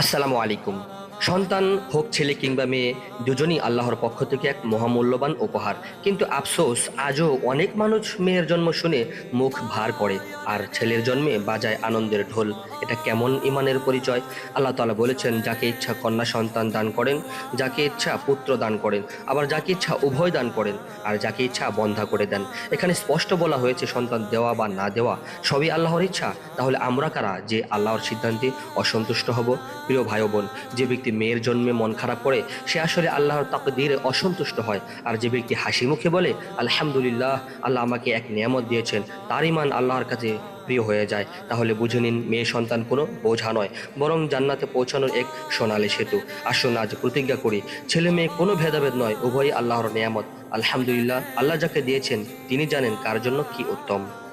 আসসালামু আলাইকুম। সন্তান হোক, ছেলে কিংবা মেয়ে, দুজনই আল্লাহর পক্ষ থেকে এক মহামূল্যবান উপহার। কিন্তু আফসোস, আজও অনেক মানুষ মেয়ের জন্ম শুনে মুখ ভার করে, আর ছেলের জন্মে বাজায় আনন্দের ঢোল। এটা কেমন ইমানের পরিচয়? আল্লাহ তালা বলেছেন, যাকে ইচ্ছা কন্যা সন্তান দান করেন, যাকে ইচ্ছা পুত্র দান করেন, আবার যাকে ইচ্ছা উভয় দান করেন, আর যাকে ইচ্ছা বন্ধা করে দেন। এখানে স্পষ্ট বলা হয়েছে, সন্তান দেওয়া বা না দেওয়া সবই আল্লাহর ইচ্ছা। তাহলে আমরা কারা যে আল্লাহর সিদ্ধান্তে অসন্তুষ্ট হব? প্রিয় ভাই বোন, যে ব্যক্তি মেয়ের জন্মে মন খারাপ করে, সে আসলে আল্লাহর তাকদীরে অসন্তুষ্ট হয়। আর যে ব্যক্তি হাসি মুখে বলে, আলহামদুলিল্লাহ, আল্লাহ আমাকে এক নিয়ামত দিয়েছেন। তার ইমান আল্লাহর কাছে প্রিয় হয়ে যায়। তাহলে বুঝে নিন, মেয়ে সন্তান কোনো বোঝা নয়, বরং জান্নাতে পৌঁছানোর এক সোনালী সেতু। আসুন, আজ প্রতিজ্ঞা করি, ছেলে মেয়ে কোনো ভেদাভেদ নয়, উভয়ই আল্লাহর নিয়ামত। আলহামদুলিল্লাহ, আল্লাহ যাকে দিয়েছেন, তিনি জানেন কার জন্য কি উত্তম।